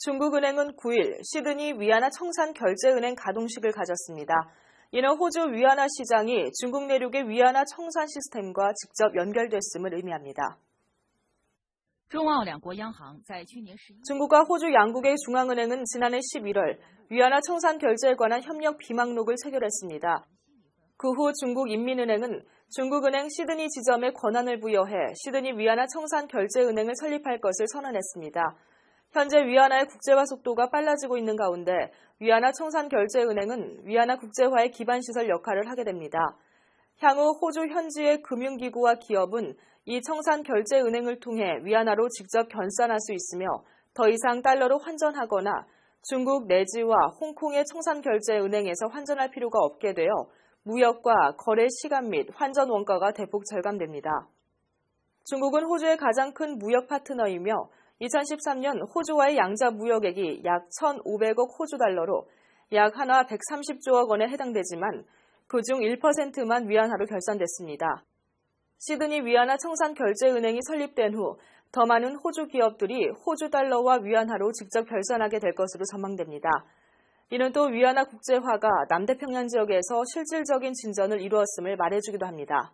중국은행은 9일 시드니 위안화 청산 결제은행 가동식을 가졌습니다. 이는 호주 위안화 시장이 중국 내륙의 위안화 청산 시스템과 직접 연결됐음을 의미합니다. 중국과 호주 양국의 중앙은행은 지난해 11월 위안화 청산 결제에 관한 협력 비망록을 체결했습니다. 그 후 중국 인민은행은 중국은행 시드니 지점에 권한을 부여해 시드니 위안화 청산 결제은행을 설립할 것을 선언했습니다. 현재 위안화의 국제화 속도가 빨라지고 있는 가운데 위안화 청산 결제 은행은 위안화 국제화의 기반 시설 역할을 하게 됩니다. 향후 호주 현지의 금융기구와 기업은 이 청산 결제 은행을 통해 위안화로 직접 결산할 수 있으며 더 이상 달러로 환전하거나 중국 내지와 홍콩의 청산 결제 은행에서 환전할 필요가 없게 되어 무역과 거래 시간 및 환전 원가가 대폭 절감됩니다. 중국은 호주의 가장 큰 무역 파트너이며 2013년 호주와의 양자 무역액이 약 1,500억 호주 달러로 약 한화 130조억 원에 해당되지만 그중 1%만 위안화로 결산됐습니다. 시드니 위안화 청산 결제은행이 설립된 후 더 많은 호주 기업들이 호주 달러와 위안화로 직접 결산하게 될 것으로 전망됩니다. 이는 또 위안화 국제화가 남태평양 지역에서 실질적인 진전을 이루었음을 말해주기도 합니다.